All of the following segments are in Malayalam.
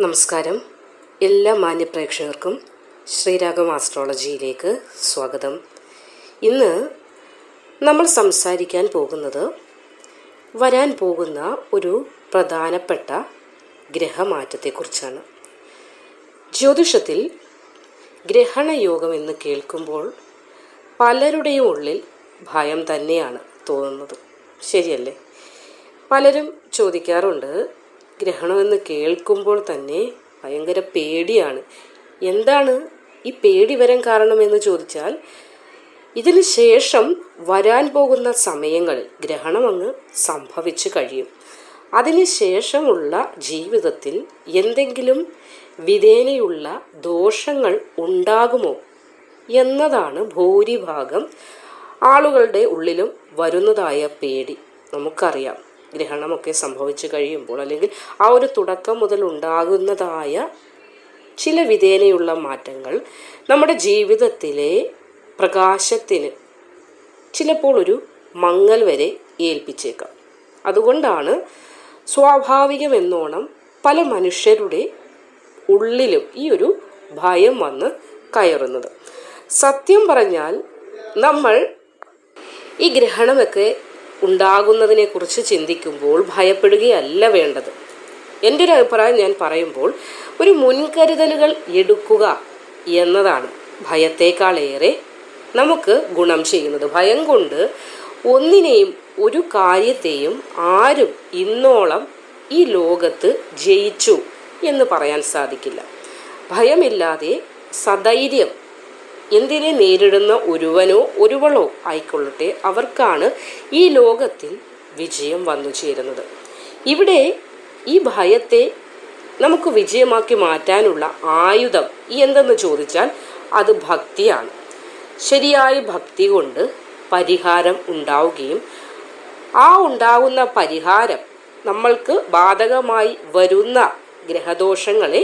നമസ്കാരം. എല്ലാ മാന്യപ്രേക്ഷകർക്കും ശ്രീരാഗം ആസ്ട്രോളജിയിലേക്ക് സ്വാഗതം. ഇന്ന് നമ്മൾ സംസാരിക്കാൻ പോകുന്നത് വരാൻ പോകുന്ന ഒരു പ്രധാനപ്പെട്ട ഗ്രഹമാറ്റത്തെക്കുറിച്ചാണ്. ജ്യോതിഷത്തിൽ ഗ്രഹണയോഗം എന്ന് കേൾക്കുമ്പോൾ പലരുടെയും ഉള്ളിൽ ഭയം തന്നെയാണ് തോന്നുന്നത്. ശരിയല്ലേ? പലരും ചോദിക്കാറുണ്ട് ഗ്രഹണമെന്ന് കേൾക്കുമ്പോൾ തന്നെ ഭയങ്കര പേടിയാണ്. എന്താണ് ഈ പേടി വരാൻ കാരണമെന്ന് ചോദിച്ചാൽ ഇതിന് ശേഷം വരാൻ പോകുന്ന സമയങ്ങളിൽ ഗ്രഹണം അങ്ങ് സംഭവിച്ചു കഴിയും. അതിനുശേഷമുള്ള ജീവിതത്തിൽ എന്തെങ്കിലും വിധേനയുള്ള ദോഷങ്ങൾ ഉണ്ടാകുമോ എന്നതാണ് ഭൂരിഭാഗം ആളുകളുടെ ഉള്ളിലും വരുന്നതായ പേടി. നമുക്കറിയാം. ഗ്രഹണമൊക്കെ സംഭവിച്ചു കഴിയുമ്പോൾ അല്ലെങ്കിൽ ആ ഒരു തുടക്കം മുതൽ ഉണ്ടാകുന്നതായ ചില വിധേനയുള്ള മാറ്റങ്ങൾ നമ്മുടെ ജീവിതത്തിലെ പ്രകാശത്തിന് ചിലപ്പോൾ ഒരു മങ്ങൽ വരെ ഏൽപ്പിച്ചേക്കാം. അതുകൊണ്ടാണ് സ്വാഭാവികമെന്നോണം പല മനുഷ്യരുടെ ഉള്ളിലും ഈ ഒരു ഭയം വന്ന് കയറുന്നത്. സത്യം പറഞ്ഞാൽ നമ്മൾ ഈ ഗ്രഹണമൊക്കെ ഉണ്ടാകുന്നതിനെക്കുറിച്ച് ചിന്തിക്കുമ്പോൾ ഭയപ്പെടുകയല്ല വേണ്ടത്. എന്റെ ഒരു അഭിപ്രായം ഞാൻ പറയുമ്പോൾ ഒരു മുൻകരുതലുകൾ എടുക്കുക എന്നതാണ്. ഭയത്തേക്കാളേറെ നമുക്ക് ഗുണം ചെയ്യുന്നത്. ഭയം കൊണ്ട് ഒന്നിനെയും ഒരു കാര്യത്തെയും ആരും ഇന്നോളം ഈ ലോകത്ത് ജയിച്ചു എന്ന് പറയാൻ സാധിക്കില്ല. ഭയമില്ലാതെ സധൈര്യം എന്തിനെ നേരിടുന്ന ഒരുവനോ ഒരുവളോ ആയിക്കൊള്ളട്ടെ അവർക്കാണ് ഈ ലോകത്തിൽ വിജയം വന്നു ചേരുന്നത്. ഇവിടെ ഈ ഭയത്തെ നമുക്ക് വിജയമാക്കി മാറ്റാനുള്ള ആയുധം എന്തെന്ന് ചോദിച്ചാൽ അത് ഭക്തിയാണ്. ശരിയായ ഭക്തി കൊണ്ട് പരിഹാരം ഉണ്ടാവുകയും ആ ഉണ്ടാകുന്ന പരിഹാരം നമ്മൾക്ക് ബാധകമായി വരുന്ന ഗ്രഹദോഷങ്ങളെ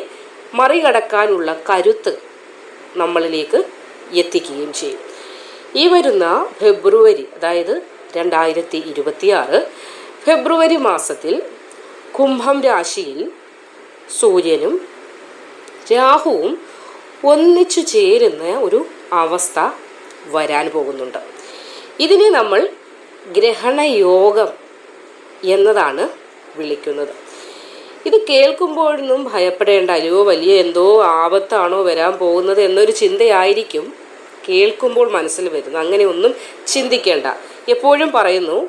മറികടക്കാനുള്ള കരുത്ത് നമ്മളിലേക്ക് എത്തിക്കുകയും ചെയ്യും. ഈ വരുന്ന ഫെബ്രുവരി അതായത് രണ്ടായിരത്തി ഇരുപത്തിയാറ് ഫെബ്രുവരി മാസത്തിൽ കുംഭം രാശിയിൽ സൂര്യനും രാഹുവും ഒന്നിച്ചു ചേരുന്ന ഒരു അവസ്ഥ വരാൻ പോകുന്നുണ്ട്. ഇതിനെ നമ്മൾ ഗ്രഹണയോഗം എന്നതാണ് വിളിക്കുന്നത്. ഇത് കേൾക്കുമ്പോഴൊന്നും ഭയപ്പെടേണ്ട അല്ലയോ വലിയ എന്തോ ആപത്താണോ വരാൻ പോകുന്നത് എന്നൊരു ചിന്തയായിരിക്കും കേൾക്കുമ്പോൾ മനസ്സിൽ വരുന്നു. അങ്ങനെയൊന്നും ചിന്തിക്കേണ്ട. എപ്പോഴും പറയുന്നു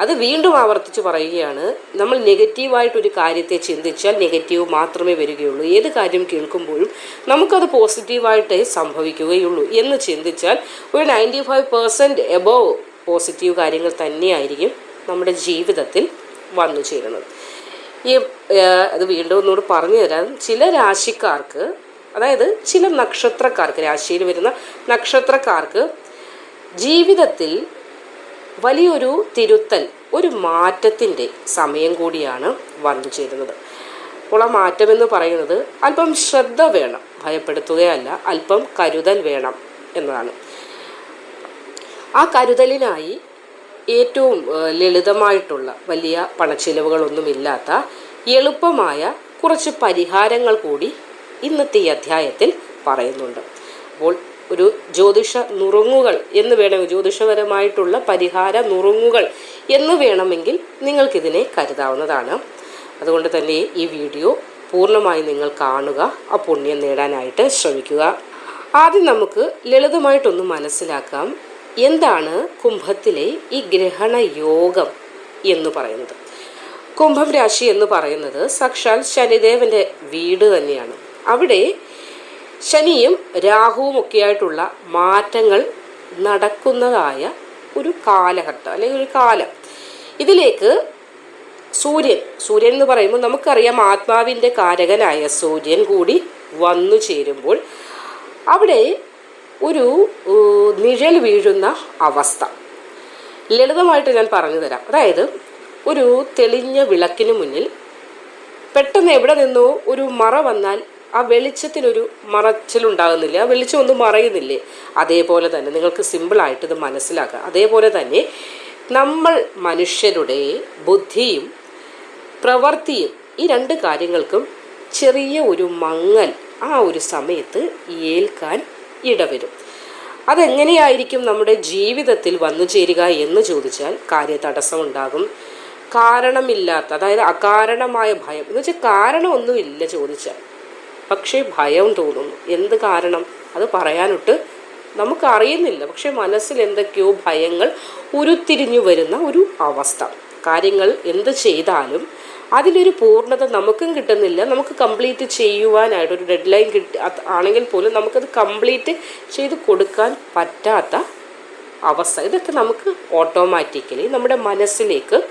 അത് വീണ്ടും ആവർത്തിച്ച് പറയുകയാണ് നമ്മൾ നെഗറ്റീവായിട്ടൊരു കാര്യത്തെ ചിന്തിച്ചാൽ നെഗറ്റീവ് മാത്രമേ വരികയുള്ളൂ. ഏത് കാര്യം കേൾക്കുമ്പോഴും നമുക്കത് പോസിറ്റീവായിട്ടേ സംഭവിക്കുകയുള്ളൂ എന്ന് ചിന്തിച്ചാൽ ഒരു ninety five percent above positive കാര്യങ്ങൾ തന്നെയായിരിക്കും നമ്മുടെ ജീവിതത്തിൽ വന്നു ചേരുന്നത്. ഈ അത് വീണ്ടും ഒന്നുകൂടി പറഞ്ഞു തരാം. ചില രാശിക്കാർക്ക് അതായത് ചില നക്ഷത്രക്കാർക്ക് രാശിയിൽ വരുന്ന നക്ഷത്രക്കാർക്ക് ജീവിതത്തിൽ വലിയൊരു തിരുത്തൽ ഒരു മാറ്റത്തിന്റെ സമയം കൂടിയാണ് വന്നു ചേരുന്നത്. അപ്പോൾ ആ മാറ്റമെന്ന് പറയുന്നത് അല്പം ശ്രദ്ധ വേണം ഭയപ്പെടുത്തുകയല്ല അല്പം കരുതൽ വേണം എന്നതാണ്. ആ കരുതലിനായി ഏറ്റവും ലളിതമായിട്ടുള്ള വലിയ പണച്ചിലവുകളൊന്നുമില്ലാത്ത എളുപ്പമായ കുറച്ച് പരിഹാരങ്ങൾ കൂടി ഇന്നത്തെ ഈ അധ്യായത്തിൽ പറയുന്നുണ്ട്. അപ്പോൾ ഒരു ജ്യോതിഷ നുറുങ്ങുകൾ എന്ന് വേണമെങ്കിൽ ജ്യോതിഷപരമായിട്ടുള്ള പരിഹാര നുറുങ്ങുകൾ എന്ന് വേണമെങ്കിൽ നിങ്ങൾക്കിതിനെ കരുതാവുന്നതാണ്. അതുകൊണ്ട് തന്നെ ഈ വീഡിയോ പൂർണമായി നിങ്ങൾ കാണുക ആ പുണ്യം നേടാനായിട്ട് ശ്രമിക്കുക. ആദ്യം നമുക്ക് ലളിതമായിട്ടൊന്ന് മനസ്സിലാക്കാം എന്താണ് കുംഭത്തിലെ ഈ ഗ്രഹണ യോഗം എന്ന് പറയുന്നത്. കുംഭം രാശി എന്ന് പറയുന്നത് സാക്ഷാൽ ശനിദേവന്റെ വീട് തന്നെയാണ്. അവിടെ ശനിയും രാഹുവും ഒക്കെയായിട്ടുള്ള മാറ്റങ്ങൾ നടക്കുന്നതായ ഒരു കാലഘട്ടം അല്ലെങ്കിൽ ഒരു കാലം. ഇതിലേക്ക് സൂര്യൻ സൂര്യൻ എന്ന് പറയുമ്പോൾ നമുക്കറിയാം ആത്മാവിന്റെ കാരകനായ സൂര്യൻ കൂടി വന്നു ചേരുമ്പോൾ അവിടെ ഒരു നിഴൽ വീഴുന്ന അവസ്ഥ. ലളിതമായിട്ട് ഞാൻ പറഞ്ഞു തരാം അതായത് ഒരു തെളിഞ്ഞ വിളക്കിന് മുന്നിൽ പെട്ടെന്ന് എവിടെ നിന്നോ ഒരു മറ വന്നാൽ ആ വെളിച്ചത്തിനൊരു മറച്ചിലുണ്ടാകുന്നില്ല? ആ വെളിച്ചം ഒന്നും മറയുന്നില്ലേ? അതേപോലെ തന്നെ നിങ്ങൾക്ക് സിമ്പിളായിട്ട് ഇത് മനസ്സിലാക്കുക അതേപോലെ തന്നെ നമ്മൾ മനുഷ്യരുടെ ബുദ്ധിയും പ്രവൃത്തിയും ഈ രണ്ട് കാര്യങ്ങൾക്കും ചെറിയ ഒരു മങ്ങൽ ആ ഒരു സമയത്ത് ഏൽക്കാൻ ഇടവരും. അതെങ്ങനെയായിരിക്കും നമ്മുടെ ജീവിതത്തിൽ വന്നു ചേരുക എന്ന് ചോദിച്ചാൽ കാര്യതടസ്സമുണ്ടാകും കാരണമില്ലാത്ത അതായത് അകാരണമായ ഭയം. എന്ന് വെച്ചാൽ കാരണമൊന്നുമില്ല ചോദിച്ചാൽ. പക്ഷേ ഭയം തോന്നുന്നു. എന്ത് കാരണം? അത് പറയാനൊട്ട് നമുക്ക് അറിയുന്നില്ല പക്ഷെ മനസ്സിൽ എന്തൊക്കെയോ ഭയങ്ങൾ ഉരുത്തിരിഞ്ഞു വരുന്ന ഒരു അവസ്ഥ. കാര്യങ്ങൾ എന്ത് ചെയ്താലും അതിലൊരു പൂർണത നമുക്കും കിട്ടുന്നില്ല. നമുക്ക് കംപ്ലീറ്റ് ചെയ്യുവാനായിട്ട് ഒരു ഡെഡ് ലൈൻ കിട്ടി ആണെങ്കിൽ പോലും നമുക്കത് കംപ്ലീറ്റ് ചെയ്ത് കൊടുക്കാൻ പറ്റാത്ത അവസ്ഥ. ഇതൊക്കെ നമുക്ക് ഓട്ടോമാറ്റിക്കലി നമ്മുടെ മനസ്സിലേക്ക്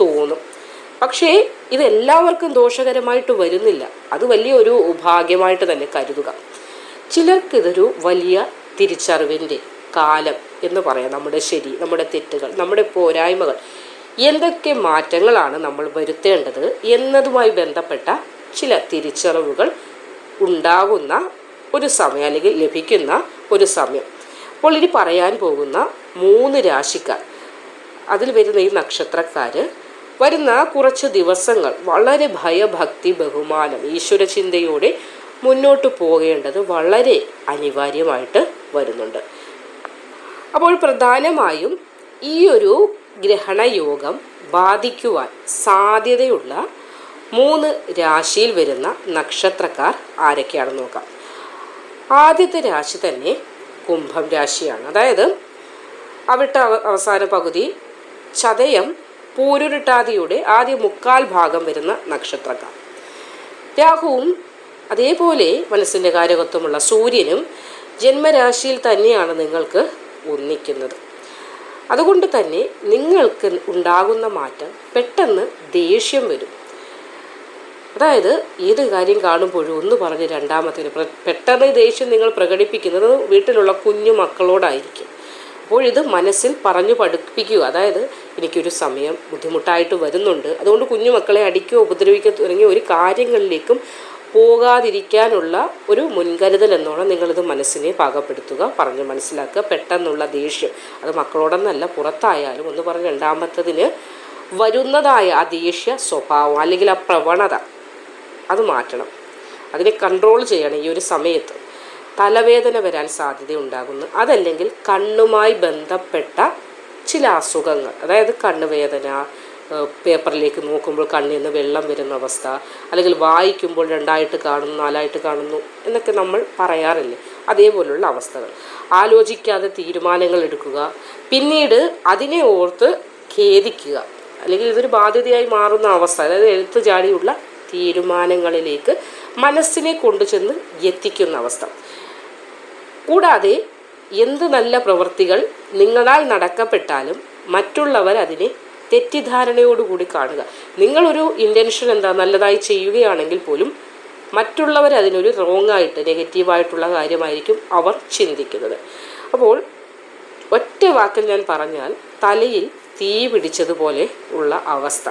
തോന്നും. പക്ഷേ ഇത് എല്ലാവർക്കും ദോഷകരമായിട്ട് വരുന്നില്ല. അത് വലിയൊരു ഭാഗ്യമായിട്ട് തന്നെ കരുതുക. ചിലർക്കിതൊരു വലിയ തിരിച്ചറിവിന്റെ കാലം എന്ന് പറയാം നമ്മുടെ ശരി നമ്മുടെ തെറ്റുകൾ നമ്മുടെ പോരായ്മകൾ. എന്തൊക്കെ മാറ്റങ്ങളാണ് നമ്മൾ വരുത്തേണ്ടത് എന്നതുമായി ബന്ധപ്പെട്ട ചില തിരിച്ചറിവുകൾ ഉണ്ടാകുന്ന ഒരു സമയം അല്ലെങ്കിൽ ലഭിക്കുന്ന ഒരു സമയം. അപ്പോൾ ഇനി പറയാൻ പോകുന്ന മൂന്ന് രാശിക്കാർ. അതിൽ വരുന്ന ഈ നക്ഷത്രക്കാർ വരുന്ന കുറച്ച് ദിവസങ്ങൾ വളരെ ഭയഭക്തി ബഹുമാനം ഈശ്വര ചിന്തയോടെ മുന്നോട്ട് പോകേണ്ടത് വളരെ അനിവാര്യമായിട്ട് വരുന്നുണ്ട്. അപ്പോൾ പ്രധാനമായും ഈ ഒരു ഗ്രഹണയോഗം ബാധിക്കുവാൻ സാധ്യതയുള്ള മൂന്ന് രാശിയിൽ വരുന്ന നക്ഷത്രക്കാർ ആരൊക്കെയാണെന്ന് നോക്കാം. ആദ്യത്തെ രാശി തന്നെ കുംഭം രാശിയാണ്. അതായത് അവിട്ട അവ- അവസാന പകുതി ചതയം പൂരുരുട്ടാതിയുടെ ആദ്യ മുക്കാൽ ഭാഗം വരുന്ന നക്ഷത്രക്കാർ രാഹുവും അതേപോലെ മനസ്സിന്റെ കാര്യകത്വമുള്ള സൂര്യനും ജന്മരാശിയിൽ തന്നെയാണ് നിങ്ങൾക്ക് ഒന്നിക്കുന്നത്. അതുകൊണ്ട് തന്നെ നിങ്ങൾക്ക് ഉണ്ടാകുന്ന മാറ്റം പെട്ടെന്ന് ദേഷ്യം വരും. അതായത് ഏത് കാര്യം കാണുമ്പോഴും ഒന്ന് പറഞ്ഞ് രണ്ടാമത്തേന് പെട്ടെന്ന് ദേഷ്യം നിങ്ങൾ പ്രകടിപ്പിക്കുന്നത് വീട്ടിലുള്ള കുഞ്ഞു മക്കളോടായിരിക്കും. അപ്പോൾ ഇത് മനസ്സിൽ പറഞ്ഞു പഠിപ്പിക്കുക. അതായത് എനിക്കൊരു സമയം ബുദ്ധിമുട്ടായിട്ട് വരുന്നുണ്ട്. അതുകൊണ്ട് കുഞ്ഞുമക്കളെ അടിക്കുകയോ ഉപദ്രവിക്കുക തുടങ്ങിയ ഒരു കാര്യങ്ങളിലേക്കും പോകാതിരിക്കാനുള്ള ഒരു മുൻകരുതൽ എന്നോണം നിങ്ങളിത് മനസ്സിനെ പാകപ്പെടുത്തുക പറഞ്ഞ് മനസ്സിലാക്കുക. പെട്ടെന്നുള്ള ദേഷ്യം. അത് മക്കളോടൊന്നല്ല പുറത്തായാലും ഒന്ന് പറഞ്ഞ് രണ്ടാമത്തതിന് വരുന്നതായ ആ ദേഷ്യ സ്വഭാവം അല്ലെങ്കിൽ ആ പ്രവണത അത് മാറ്റണം. അതിനെ കൺട്രോൾ ചെയ്യണം ഈ ഒരു സമയത്ത്. തലവേദന വരാൻ സാധ്യതയുണ്ടാകുന്നു. അതല്ലെങ്കിൽ കണ്ണുമായി ബന്ധപ്പെട്ട ചില അസുഖങ്ങൾ. അതായത് കണ്ണുവേദന പേപ്പറിലേക്ക് നോക്കുമ്പോൾ കണ്ണിൽ നിന്ന് വെള്ളം വരുന്ന അവസ്ഥ അല്ലെങ്കിൽ വായിക്കുമ്പോൾ രണ്ടായിട്ട് കാണുന്നു നാലായിട്ട് കാണുന്നു എന്നൊക്കെ നമ്മൾ പറയാറില്ലേ? അതേപോലുള്ള അവസ്ഥകൾ. ആലോചിക്കാതെ തീരുമാനങ്ങൾ എടുക്കുക. പിന്നീട് അതിനെ ഓർത്ത് ഖേദിക്കുക. അല്ലെങ്കിൽ ഇതൊരു ബാധ്യതയായി മാറുന്ന അവസ്ഥ. അതായത് എഴുത്തു ചാടിയുള്ള തീരുമാനങ്ങളിലേക്ക് മനസ്സിനെ കൊണ്ടുചെന്ന് എത്തിക്കുന്ന അവസ്ഥ. കൂടാതെ എന്ത് നല്ല പ്രവൃത്തികൾ നിങ്ങളാൽ നടക്കപ്പെട്ടാലും മറ്റുള്ളവർ അതിനെ തെറ്റിദ്ധാരണയോടുകൂടി കാണുക. നിങ്ങളൊരു ഇന്റൻഷൻ എന്താ? നല്ലതായി ചെയ്യുകയാണെങ്കിൽ പോലും മറ്റുള്ളവർ അതിനൊരു റോങ് ആയിട്ട് നെഗറ്റീവായിട്ടുള്ള കാര്യമായിരിക്കും അവർ ചിന്തിക്കുന്നത്. അപ്പോൾ ഒറ്റ വാക്കിൽ ഞാൻ പറഞ്ഞാൽ തലയിൽ തീ പിടിച്ചതുപോലെ ഉള്ള അവസ്ഥ.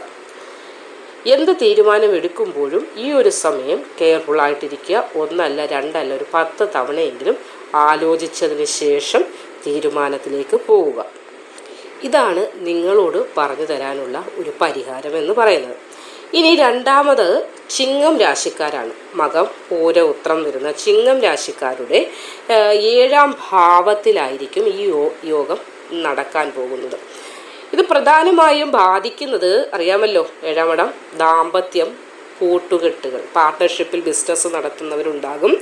എന്ത് തീരുമാനം എടുക്കുമ്പോഴും ഈ ഒരു സമയം കെയർഫുൾ ആയിട്ടിരിക്കുക. ഒന്നല്ല രണ്ടല്ല ഒരു പത്ത് തവണയെങ്കിലും ആലോചിച്ചതിന് ശേഷം തീരുമാനത്തിലേക്ക് പോവുക. ഇതാണ് നിങ്ങളോട് പറഞ്ഞു തരാനുള്ള ഒരു പരിഹാരം എന്ന് പറയുന്നത്. ഇനി രണ്ടാമത് ചിങ്ങം രാശിക്കാരാണ്. മകം പൂര ഉത്രം വരുന്ന ചിങ്ങം രാശിക്കാരുടെ ഏഴാം ഭാവത്തിലായിരിക്കും ഈ യോഗം നടക്കാൻ പോകുന്നത്. ഇത് പ്രധാനമായും ബാധിക്കുന്നത് അറിയാമല്ലോ ഏഴാം ഇടം ദാമ്പത്യം കൂട്ടുകെട്ടുകൾ പാർട്ട്ണർഷിപ്പിൽ ബിസിനസ് നടത്തുന്നവരുണ്ടാകും.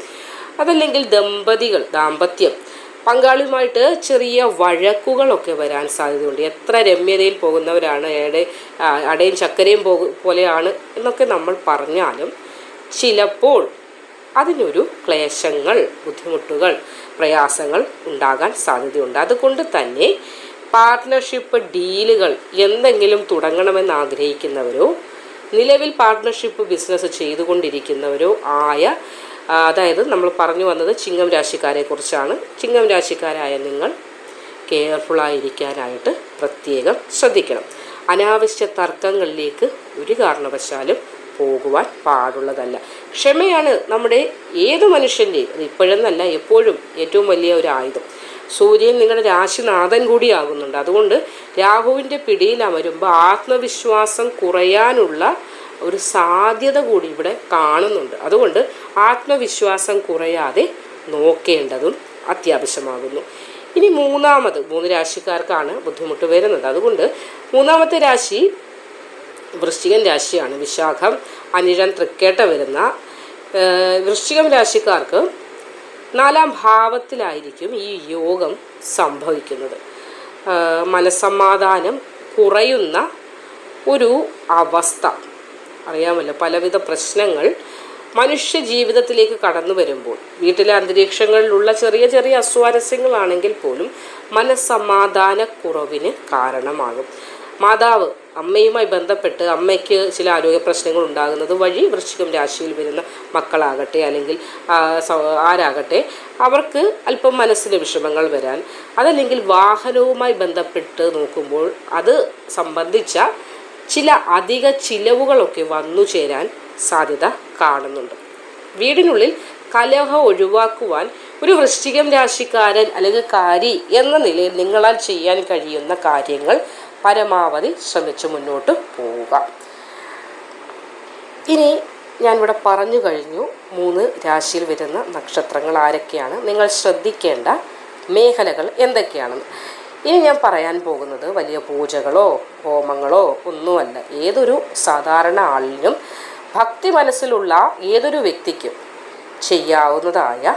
അതല്ലെങ്കിൽ ദമ്പതികൾ ദാമ്പത്യം പങ്കാളിയുമായിട്ട് ചെറിയ വഴക്കുകളൊക്കെ വരാൻ സാധ്യതയുണ്ട്. എത്ര രമ്യതയിൽ പോകുന്നവരാണ് ഏടെ അടയും ചക്കരയും പോലെയാണ് എന്നൊക്കെ നമ്മൾ പറഞ്ഞാലും ചിലപ്പോൾ അതിനൊരു ക്ലേശങ്ങൾ ബുദ്ധിമുട്ടുകൾ പ്രയാസങ്ങൾ ഉണ്ടാകാൻ സാധ്യതയുണ്ട്. അതുകൊണ്ട് തന്നെ പാർട്ട്ണർഷിപ്പ് ഡീലുകൾ എന്തെങ്കിലും തുടങ്ങണമെന്ന് ആഗ്രഹിക്കുന്നവരോ നിലവിൽ പാർട്ട്ണർഷിപ്പ് ബിസിനസ് ചെയ്തുകൊണ്ടിരിക്കുന്നവരോ ആയ അതായത് നമ്മൾ പറഞ്ഞു വന്നത് ചിങ്ങം രാശിക്കാരെ കുറിച്ചാണ്. ചിങ്ങം രാശിക്കാരായ നിങ്ങൾ കെയർഫുള്ളായിരിക്കാനായിട്ട് പ്രത്യേകം ശ്രദ്ധിക്കണം. അനാവശ്യ തർക്കങ്ങളിലേക്ക് ഒരു കാരണവശാലും പോകുവാൻ പാടുള്ളതല്ല. ക്ഷമയാണ് നമ്മുടെ ഏത് മനുഷ്യന്റെയും ഇപ്പോഴെന്നല്ല എപ്പോഴും ഏറ്റവും വലിയ ഒരു ആയുധം. സൂര്യൻ നിങ്ങളുടെ രാശിനാഥൻ കൂടിയാകുന്നുണ്ട്. അതുകൊണ്ട് രാഹുവിന്റെ പിടിയിൽ അമരുമ്പോൾ ആത്മവിശ്വാസം കുറയാനുള്ള ഒരു സാധ്യത കൂടി ഇവിടെ കാണുന്നുണ്ട്. അതുകൊണ്ട് ആത്മവിശ്വാസം കുറയാതെ നോക്കേണ്ടതും അത്യാവശ്യമാകുന്നു. ഇനി മൂന്നാമത് മൂന്ന് രാശിക്കാർക്കാണ് ബുദ്ധിമുട്ട് വരുന്നത്. അതുകൊണ്ട് മൂന്നാമത്തെ രാശി വൃശ്ചികൻ രാശിയാണ്. വിശാഖം അനിഴം തൃക്കേട്ട വരുന്ന വൃശ്ചികം രാശിക്കാർക്ക് നാലാം ഭാവത്തിലായിരിക്കും ഈ യോഗം സംഭവിക്കുന്നത്. മനസമാധാനം കുറയുന്ന ഒരു അവസ്ഥ. അറിയാമല്ലോ പലവിധ പ്രശ്നങ്ങൾ മനുഷ്യ ജീവിതത്തിലേക്ക് കടന്നു വരുമ്പോൾ വീട്ടിലെ അന്തരീക്ഷങ്ങളിലുള്ള ചെറിയ ചെറിയ അസ്വാരസ്യങ്ങളാണെങ്കിൽ പോലും മനസ്സമാധാനക്കുറവിന് കാരണമാകും. മാതാവ് അമ്മയുമായി ബന്ധപ്പെട്ട് അമ്മയ്ക്ക് ചില ആരോഗ്യ പ്രശ്നങ്ങൾ ഉണ്ടാകുന്നത് വഴി വൃശ്ചികം രാശിയിൽ വരുന്ന മക്കളാകട്ടെ അല്ലെങ്കിൽ ആരാകട്ടെ അവർക്ക് അല്പം മനസ്സിന് വിഷമങ്ങൾ വരാൻ അതല്ലെങ്കിൽ വാഹനവുമായി ബന്ധപ്പെട്ട് നോക്കുമ്പോൾ അത് സംബന്ധിച്ച ചില അധിക ചിലവുകളൊക്കെ വന്നു ചേരാൻ സാധ്യത കാണുന്നുണ്ട്. വീടിനുള്ളിൽ കലഹ ഒഴിവാക്കുവാൻ ഒരു വൃശ്ചികം രാശിക്കാരൻ അല്ലെങ്കിൽ കാരി എന്ന നിലയിൽ നിങ്ങളാൽ ചെയ്യാൻ കഴിയുന്ന കാര്യങ്ങൾ പരമാവധി ശ്രമിച്ച് മുന്നോട്ട് പോവുക. ഇനി ഞാനിവിടെ പറഞ്ഞു കഴിഞ്ഞു മൂന്ന് രാശിയിൽ വരുന്ന നക്ഷത്രങ്ങൾ ആരൊക്കെയാണ്. നിങ്ങൾ ശ്രദ്ധിക്കേണ്ട മേഖലകൾ എന്തൊക്കെയാണെന്ന് ഇനി ഞാൻ പറയാൻ പോകുന്നത് വലിയ പൂജകളോ ഹോമങ്ങളോ ഒന്നുമല്ല. ഏതൊരു സാധാരണ ആളിനും ഭക്തി മനസ്സിലുള്ള ഏതൊരു വ്യക്തിക്കും ചെയ്യാവുന്നതായ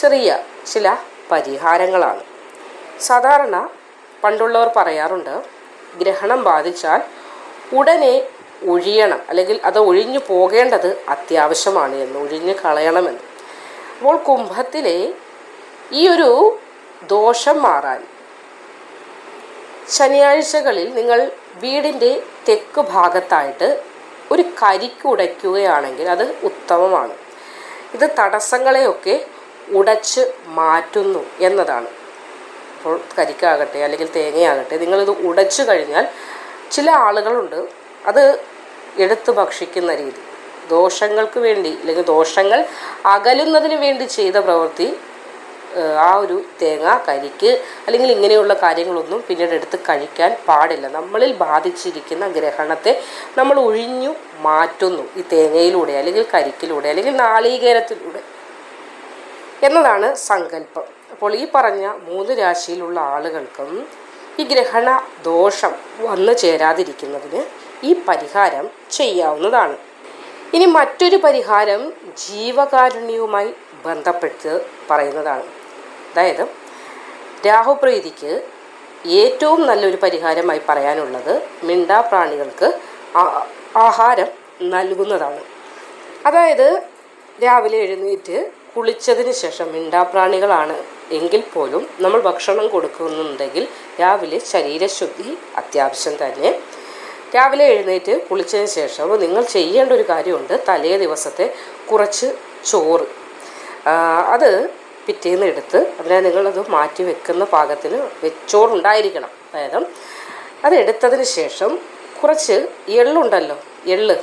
ചെറിയ ചില പരിഹാരങ്ങളാണ്. സാധാരണ പണ്ടുള്ളവർ പറയാറുണ്ട് ഗ്രഹണം ബാധിച്ചാൽ ഉടനെ ഒഴിയണം അല്ലെങ്കിൽ അത് ഒഴിഞ്ഞു പോകേണ്ടത് അത്യാവശ്യമാണ് എന്ന് ഒഴിഞ്ഞു കളയണമെന്ന്. അപ്പോൾ കുംഭത്തിലെ ഈ ഒരു ദോഷം മാറാൻ ശനിയാഴ്ചകളിൽ നിങ്ങൾ വീടിന്റെ തെക്ക് ഭാഗത്തായിട്ട് ഒരു കരിക്ക് ഉടയ്ക്കുകയാണെങ്കിൽ അത് ഉത്തമമാണ്. ഇത് തടസ്സങ്ങളെയൊക്കെ ഉടച്ച് മാറ്റുന്നു എന്നതാണ്. അപ്പോൾ കരിക്കാകട്ടെ അല്ലെങ്കിൽ തേങ്ങയാകട്ടെ നിങ്ങളിത് ഉടച്ചു കഴിഞ്ഞാൽ ചില ആളുകളുണ്ട് അത് എടുത്ത് ഭക്ഷിക്കുന്ന രീതി. ദോഷങ്ങൾക്ക് വേണ്ടി അല്ലെങ്കിൽ ദോഷങ്ങൾ അകലുന്നതിന് വേണ്ടി ചെയ്ത പ്രവൃത്തി ആ ഒരു തേങ്ങ കരിക്ക് അല്ലെങ്കിൽ ഇങ്ങനെയുള്ള കാര്യങ്ങളൊന്നും പിന്നീട് എടുത്ത് കഴിക്കാൻ പാടില്ല. നമ്മളിൽ ബാധിച്ചിരിക്കുന്ന ഗ്രഹണത്തെ നമ്മൾ ഒഴിഞ്ഞു മാറ്റുന്നു ഈ തേങ്ങയിലൂടെ അല്ലെങ്കിൽ കരിക്കിലൂടെ അല്ലെങ്കിൽ നാളീകേരത്തിലൂടെ. എന്നതാണ് സങ്കല്പം. അപ്പോൾ ഈ പറഞ്ഞ മൂന്ന് രാശിയിലുള്ള ആളുകൾക്കും ഈ ഗ്രഹണ ദോഷം വന്നു ചേരാതിരിക്കുന്നതിന് ഈ പരിഹാരം ചെയ്യാവുന്നതാണ്. ഇനി മറ്റൊരു പരിഹാരം ജീവകാരുണ്യവുമായി ബന്ധപ്പെട്ട് പറയുന്നതാണ്. അതായത് രാഹുപ്രീതിക്ക് ഏറ്റവും നല്ലൊരു പരിഹാരമായി പറയാനുള്ളത് മിണ്ടാപ്രാണികൾക്ക് ആഹാരം നൽകുന്നതാണ്. അതായത് രാവിലെ എഴുന്നേറ്റ് കുളിച്ചതിന് ശേഷം മിണ്ടാപ്രാണികളാണ്. എങ്കിൽ പോലും നമ്മൾ ഭക്ഷണം കൊടുക്കുന്നുണ്ടെങ്കിൽ രാവിലെ ശരീരശുദ്ധി അത്യാവശ്യം തന്നെ. രാവിലെ എഴുന്നേറ്റ് കുളിച്ചതിന് ശേഷം നിങ്ങൾ ചെയ്യേണ്ട ഒരു കാര്യമുണ്ട്. തലേ ദിവസത്തെ കുറച്ച് ചോറ്. അത് പിറ്റേന്ന് എടുത്ത് അതിനെ നിങ്ങളത് മാറ്റി വെക്കുന്ന പാകത്തിന് വെച്ചോറുണ്ടായിരിക്കണം അതായത് അത് എടുത്തതിന് ശേഷം കുറച്ച് എള്ളുണ്ടല്ലോ എള്ള്.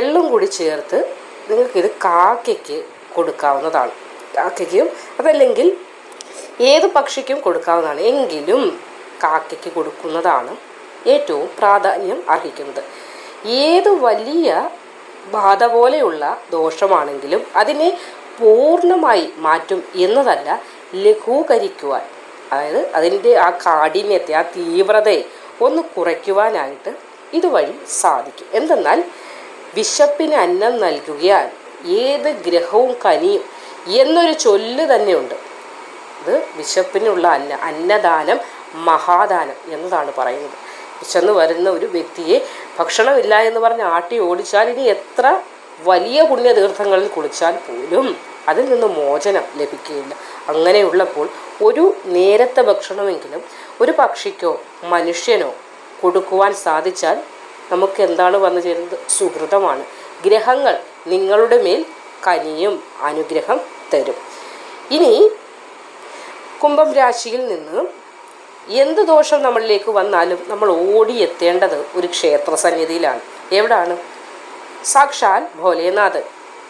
എള്ളും കൂടി ചേർത്ത് നിങ്ങൾക്കിത് കാക്കയ്ക്ക് കൊടുക്കാവുന്നതാണ്. കാക്കയ്ക്കും അതല്ലെങ്കിൽ ഏത് പക്ഷിക്കും കൊടുക്കാവുന്നതാണ്. എങ്കിലും കാക്കയ്ക്ക് കൊടുക്കുന്നതാണ് ഏറ്റവും പ്രാധാന്യം അർഹിക്കുന്നത്. ഏത് വലിയ ബാധ പോലെയുള്ള ദോഷമാണെങ്കിലും അതിനെ പൂർണമായി മാറ്റും എന്നതല്ല ലഘൂകരിക്കുവാൻ. അതായത് അതിന്റെ ആ കാഠിന്യത്തെ ആ തീവ്രതയെ ഒന്ന് കുറയ്ക്കുവാനായിട്ട് ഇതുവഴി സാധിക്കും. എന്തെന്നാൽ വിശപ്പിന് അന്നം നൽകുകയാൽ ഏത് ഗ്രഹവും കനിയും എന്നൊരു ചൊല്ല് തന്നെയുണ്ട്. ഇത് വിശപ്പിനുള്ള അന്ന അന്നദാനം മഹാദാനം എന്നതാണ് പറയുന്നത്. വിശന്ന് വരുന്ന ഒരു വ്യക്തിയെ ഭക്ഷണമില്ല എന്ന് പറഞ്ഞ് ആട്ടി ഓടിച്ചാൽ ഇനി എത്ര വലിയ പുണ്യതീർത്ഥങ്ങളിൽ കുളിച്ചാൽ പോലും അതിൽ നിന്ന് മോചനം ലഭിക്കുകയില്ല. അങ്ങനെയുള്ളപ്പോൾ ഒരു നേരത്തെ ഭക്ഷണമെങ്കിലും ഒരു പക്ഷിക്കോ മനുഷ്യനോ കൊടുക്കുവാൻ സാധിച്ചാൽ നമുക്ക് എന്താണ് വന്നു ചേരുന്നത്? സുഹൃതമാണ്. ഗ്രഹങ്ങൾ നിങ്ങളുടെ മേൽ കനിയും അനുഗ്രഹം തരും. ഇനി കുംഭം രാശിയിൽ നിന്ന് എന്ത് ദോഷം നമ്മളിലേക്ക് വന്നാലും നമ്മൾ ഓടിയെത്തേണ്ടത് ഒരു ക്ഷേത്ര സന്നിധിയിലാണ്. എവിടാണ്? സാക്ഷാൽ ഭോലേനാഥ്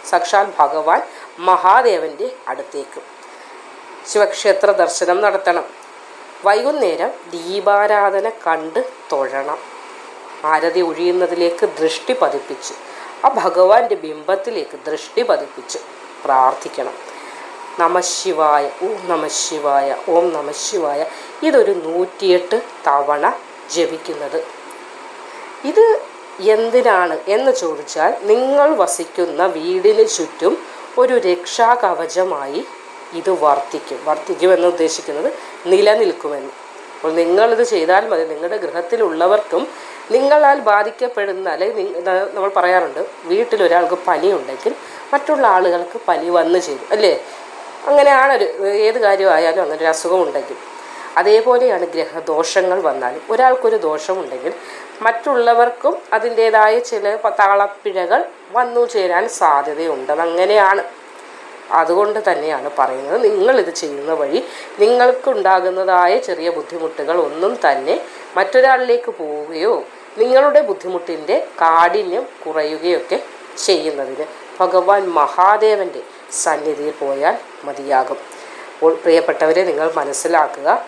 സാക്ഷാൽ ഭഗവാൻ മഹാദേവന്റെ അടുത്തേക്ക്. ശിവക്ഷേത്ര ദർശനം നടത്തണം. വൈകുന്നേരം ദീപാരാധന കണ്ട് തൊഴണം. ആരതി ഒഴിയുന്നതിലേക്ക് ദൃഷ്ടി പതിപ്പിച്ച് ആ ഭഗവാന്റെ ബിംബത്തിലേക്ക് ദൃഷ്ടി പതിപ്പിച്ച് പ്രാർത്ഥിക്കണം. നമശിവായ ഓം നമശിവായ ഓം നമശിവായ ഇതൊരു നൂറ്റിയെട്ട് തവണ ജപിക്കുന്നത്. ഇത് എന്തിനാണ് എന്ന് ചോദിച്ചാൽ നിങ്ങൾ വസിക്കുന്ന വീടിന് ചുറ്റും ഒരു രക്ഷാകവചമായി ഇത് വർത്തിക്കും. വർത്തിക്കുമെന്ന് ഉദ്ദേശിക്കുന്നത് നിലനിൽക്കുമെന്ന്. അപ്പോൾ നിങ്ങളിത് ചെയ്താൽ മതി. നിങ്ങളുടെ ഗൃഹത്തിലുള്ളവർക്കും നിങ്ങളാൽ ബാധിക്കപ്പെടുന്ന അല്ലെങ്കിൽ നമ്മൾ പറയാറുണ്ട് വീട്ടിലൊരാൾക്ക് പനിയുണ്ടെങ്കിൽ മറ്റുള്ള ആളുകൾക്ക് പനി വന്നു ചേരും അല്ലേ? അങ്ങനെയാണൊരു ഏത് കാര്യമായാലും അങ്ങനെ ഒരു അസുഖം ഉണ്ടെങ്കിൽ. അതേപോലെയാണ് ഗ്രഹദോഷങ്ങൾ വന്നാലും ഒരാൾക്കൊരു ദോഷമുണ്ടെങ്കിൽ മറ്റുള്ളവർക്കും അതിന്റേതായ ചില താളപ്പിഴകൾ വന്നു ചേരാൻ സാധ്യതയുണ്ട്. അതങ്ങനെയാണ്. അതുകൊണ്ട് തന്നെയാണ് പറയുന്നത്. നിങ്ങളിത് ചെയ്യുന്ന വഴി നിങ്ങൾക്കുണ്ടാകുന്നതായ ചെറിയ ബുദ്ധിമുട്ടുകൾ ഒന്നും തന്നെ മറ്റൊരാളിലേക്ക് പോവുകയോ നിങ്ങളുടെ ബുദ്ധിമുട്ടിന്റെ കാഠിന്യം കുറയുകയൊക്കെ ചെയ്യുന്നതിന് ഭഗവാൻ മഹാദേവന്റെ സന്നിധിയിൽ പോയാൽ മതിയാകും. അപ്പോൾ പ്രിയപ്പെട്ടവരെ നിങ്ങൾ മനസ്സിലാക്കുക.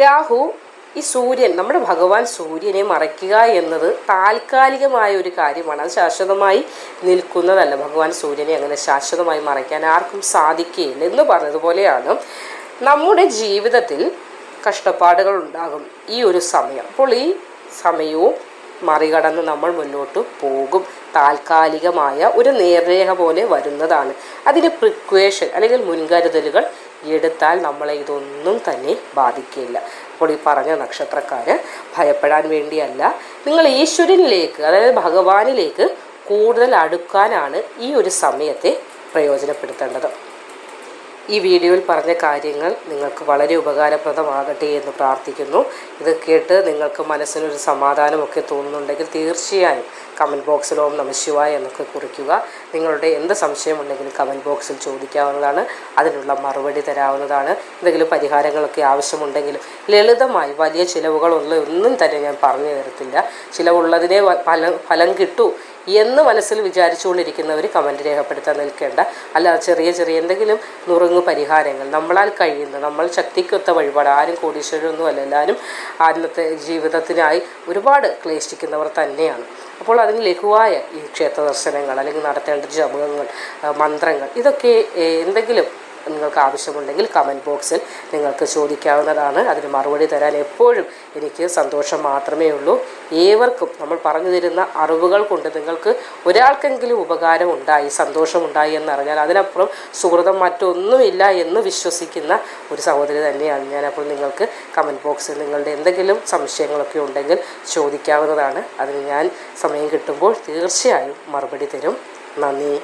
രാഹു ഈ സൂര്യൻ നമ്മുടെ ഭഗവാൻ സൂര്യനെ മറയ്ക്കുക എന്നത് താൽക്കാലികമായ ഒരു കാര്യമാണ്. അത് ശാശ്വതമായി നിൽക്കുന്നതല്ല. ഭഗവാൻ സൂര്യനെ അങ്ങനെ ശാശ്വതമായി മറയ്ക്കാൻ ആർക്കും സാധിക്കുകയില്ല എന്ന് പറഞ്ഞതുപോലെയാണ് നമ്മുടെ ജീവിതത്തിൽ കഷ്ടപ്പാടുകൾ ഉണ്ടാകും ഈ ഒരു സമയം. അപ്പോൾ ഈ സമയവും മറികടന്ന് നമ്മൾ മുന്നോട്ട് പോകും. താൽക്കാലികമായ ഒരു നേർരേഖ പോലെ വരുന്നതാണ്. അതിന് പ്രിക്വേഷൻ അല്ലെങ്കിൽ മുൻകരുതലുകൾ എടുത്താൽ നമ്മളെ ഇതൊന്നും തന്നെ ബാധിക്കില്ല. അപ്പോൾ ഈ പറഞ്ഞ നക്ഷത്രക്കാർ ഭയപ്പെടാൻ വേണ്ടിയല്ല. നിങ്ങൾ ഈശ്വരനിലേക്ക് അതായത് ഭഗവാനിലേക്ക് കൂടുതൽ അടുക്കാനാണ് ഈ ഒരു സമയത്തെ പ്രയോജനപ്പെടുത്തേണ്ടത്. ഈ വീഡിയോയിൽ പറഞ്ഞ കാര്യങ്ങൾ നിങ്ങൾക്ക് വളരെ ഉപകാരപ്രദമാകട്ടെ എന്ന് പ്രാർത്ഥിക്കുന്നു. ഇത് കേട്ട് നിങ്ങൾക്ക് മനസ്സിനൊരു സമാധാനമൊക്കെ തോന്നുന്നുണ്ടെങ്കിൽ തീർച്ചയായും കമന്റ് ബോക്സിൽ ഓം നമശിവായ എന്നൊക്കെ കുറിക്കുക. നിങ്ങളുടെ എന്ത് സംശയമുണ്ടെങ്കിലും കമന്റ് ബോക്സിൽ ചോദിക്കാവുന്നതാണ്. അതിനുള്ള മറുപടി തരാവുന്നതാണ്. എന്തെങ്കിലും പരിഹാരങ്ങളൊക്കെ ആവശ്യമുണ്ടെങ്കിലും ലളിതമായി വലിയ ചിലവുകളൊന്നും ഒന്നും തന്നെ ഞാൻ പറഞ്ഞു തരത്തില്ല ചിലവുള്ളതിനെ ഫലം ഫലം കിട്ടൂ എന്ന് മനസ്സിൽ വിചാരിച്ചുകൊണ്ടിരിക്കുന്നവർ കമന്റ് രേഖപ്പെടുത്താൻ നിൽക്കേണ്ട. അല്ലാതെ ചെറിയ ചെറിയ എന്തെങ്കിലും നുറുങ്ങ് പരിഹാരങ്ങൾ. നമ്മളാൽ കഴിയുന്ന നമ്മൾ ശക്തിക്കൊത്ത വഴിപാട്. ആരും കോടീശ്വരൊന്നും അല്ല. എല്ലാവരും അന്നത്തെ ജീവിതത്തിനായി ഒരുപാട് ക്ലേശിക്കുന്നവർ തന്നെയാണ്. അപ്പോൾ അതിന് ലഘുവായ ഈ ക്ഷേത്ര ദർശനങ്ങൾ അല്ലെങ്കിൽ നടത്തേണ്ട ജപങ്ങൾ മന്ത്രങ്ങൾ ഇതൊക്കെ എന്തെങ്കിലും നിങ്ങൾക്ക് ആവശ്യമുണ്ടെങ്കിൽ കമന്റ് ബോക്സിൽ നിങ്ങൾക്ക് ചോദിക്കാവുന്നതാണ്. അതിന് മറുപടി തരാൻ എപ്പോഴും എനിക്ക് സന്തോഷം മാത്രമേ ഉള്ളൂ. ഏവർക്കും നമ്മൾ പറഞ്ഞു തരുന്ന അറിവുകൾ കൊണ്ട് നിങ്ങൾക്ക് ഒരാൾക്കെങ്കിലും ഉപകാരം ഉണ്ടായി സന്തോഷമുണ്ടായി എന്നറിഞ്ഞാൽ അതിനപ്പുറം സുഹൃതം മറ്റൊന്നുമില്ല എന്ന് വിശ്വസിക്കുന്ന ഒരു സഹോദരി തന്നെയാണ് ഞാനപ്പോൾ നിങ്ങൾക്ക് കമന്റ് ബോക്സിൽ നിങ്ങളുടെ എന്തെങ്കിലും സംശയങ്ങളൊക്കെ ഉണ്ടെങ്കിൽ ചോദിക്കാവുന്നതാണ്. അതിന് ഞാൻ സമയം കിട്ടുമ്പോൾ തീർച്ചയായും മറുപടി തരും. നന്ദി.